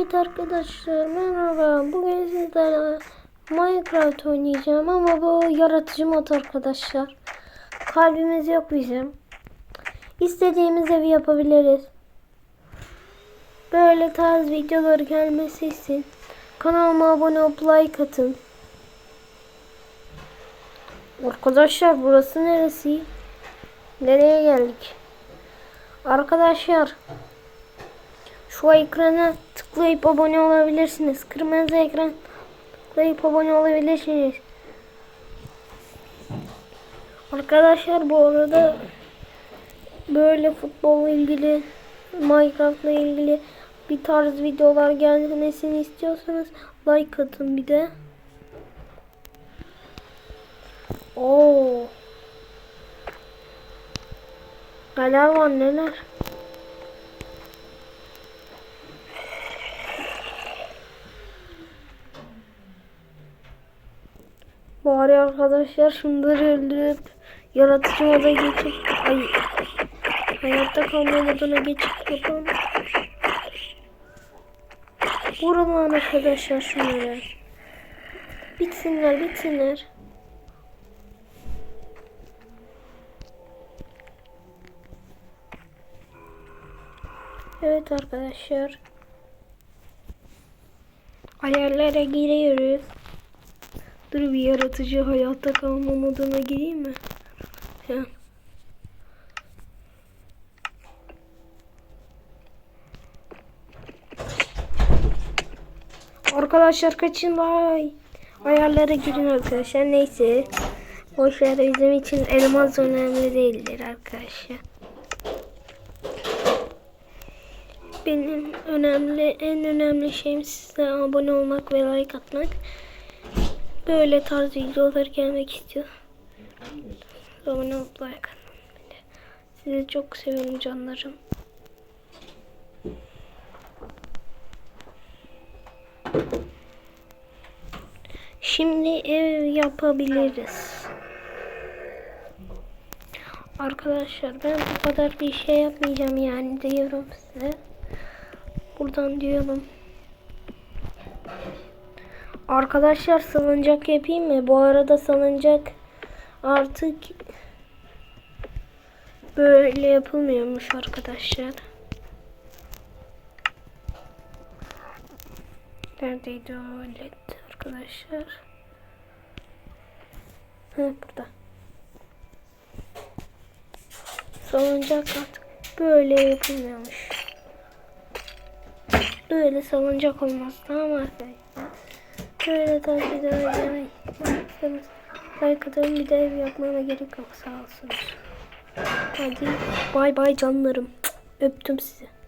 Evet arkadaşlar merhaba. Bugün sizlerle Minecraft oynayacağım ama bu yaratıcı mod arkadaşlar. Kalbimiz yok bizim. İstediğimiz evi yapabiliriz. Böyle tarz videolar gelmesi için kanalıma abone olup like atın. Arkadaşlar burası neresi? Nereye geldik? Arkadaşlar şu ekrana tıklayıp abone olabilirsiniz. Kırmızı ekran tıklayıp abone olabilirsiniz. Arkadaşlar bu arada böyle futbolla ilgili Minecraft'la ilgili bir tarz videolar gelmesini istiyorsanız like atın bir de. Oo. Neler var neler? Bari arkadaşlar şunları öldürüp yaratıcı moda geçip ay hayatta kalma moduna geçip yapalım. Vurun lan arkadaşlar şunları. Bitsinler bitsinler. Evet arkadaşlar. Ayarlara giriyoruz. Dur bir yaratıcı hayatta kalma moduna gireyim mi? Ya. Arkadaşlar kaçın vay. Ayarlara girin arkadaşlar. Neyse. Boşver bizim için elmas önemli değildir arkadaşlar. Benim önemli en önemli şeyim size abone olmak ve like atmak. Böyle tarz videolar gelmek istiyor. Abone olup like. Sizi çok seviyorum canlarım. Şimdi ev yapabiliriz. Arkadaşlar ben bu kadar bir şey yapmayacağım yani diyorum size. Buradan diyorum. Arkadaşlar salıncak yapayım mı? Bu arada salıncak artık böyle yapılmıyormuş arkadaşlar. Neredeydi o led arkadaşlar? Ha burada. Salıncak artık böyle yapılmıyormuş. Böyle salıncak olmaz tamam arkadaşlar. Böyle takip edeceğim. Like atarım bir de ev yapmama gerek yok sağ olsunuz. Hadi bay bay canlarım. Öptüm sizi.